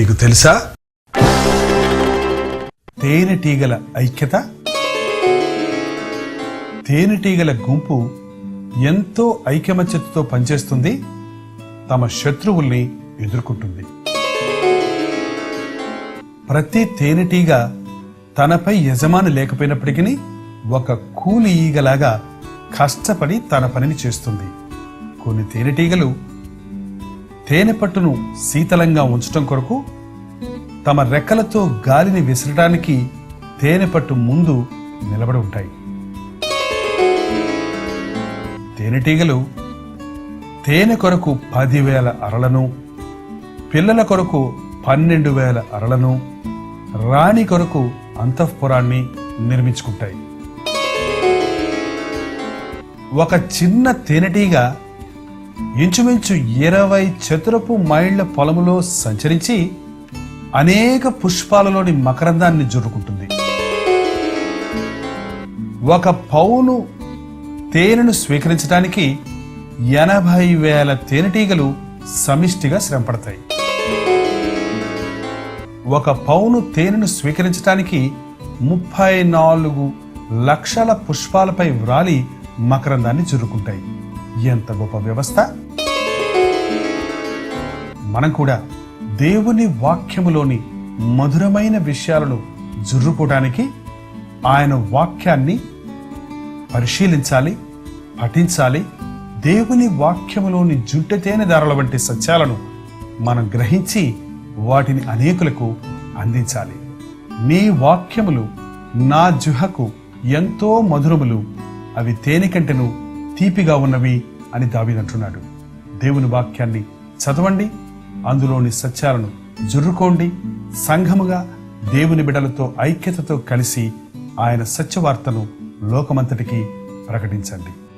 మీకు తెలుసా? తేనెటీగల ఐక్యత తేనెటీగల గుంపు ఎంతో ఐకమత్యతతో పనిచేస్తుంది తమ శత్రువుల్ని ఎదుర్కొంటుంది. ప్రతి తేనెటీగ తనపై యజమాని లేకపోయినప్పటికీ ఒక కూలి ఈగలాగా కష్టపడి తన పనిని చేస్తుంది. కొన్ని తేనెటీగలు తేనె పట్టును శీతలంగా ఉంచటం కొరకు తమ రెక్కలతో గాలిని విసరటానికి తేనె పట్టు ముందు నిలబడి ఉంటాయి. తేనెటీగలు తేనె కొరకు పదివేల అరలను పిల్లల కొరకు పన్నెండు వేల అరలను రాణి కొరకు అంతఃపురాన్ని నిర్మించుకుంటాయి. ఒక చిన్న తేనెటీగ ఇంచుమించు ఇరవై చతురపు మైళ్ళ పొలములో సంచరించి అనేక పుష్పాలలోని మకరందాన్ని జుర్రుకుంటుంది ఒక పౌను తేనెను స్వీకరించడానికి ఎనభై వేల తేనెటీగలు సమిష్టిగా శ్రమపడతాయి. ఒక పౌను తేనెను స్వీకరించడానికి ముప్పై నాలుగు లక్షల పుష్పాలపై వ్రాలి మకరందాన్ని చురుకుంటాయి ఎంత గొప్ప వ్యవస్థ మనం కూడా దేవుని వాక్యములోని మధురమైన విషయాలను జుర్రుకోవడానికి ఆయన వాక్యాన్ని పరిశీలించాలి పఠించాలి. దేవుని వాక్యములోని జుంటె తేనెదారుల వంటి సత్యాలను మనం గ్రహించి వాటిని అనేకులకు అందించాలి. నీ వాక్యములు నా జుహకు ఎంతో మధురములు అవి తేనె కంటెను తీపిగా ఉన్నవి అని దావినంటున్నాడు దేవుని వాక్యాన్ని చదవండి అందులోని సత్యాలను జుర్రుకోండి సంఘముగా దేవుని బిడలతో ఐక్యతతో కలిసి ఆయన సత్యవార్తను లోకమంతటికి ప్రకటించండి.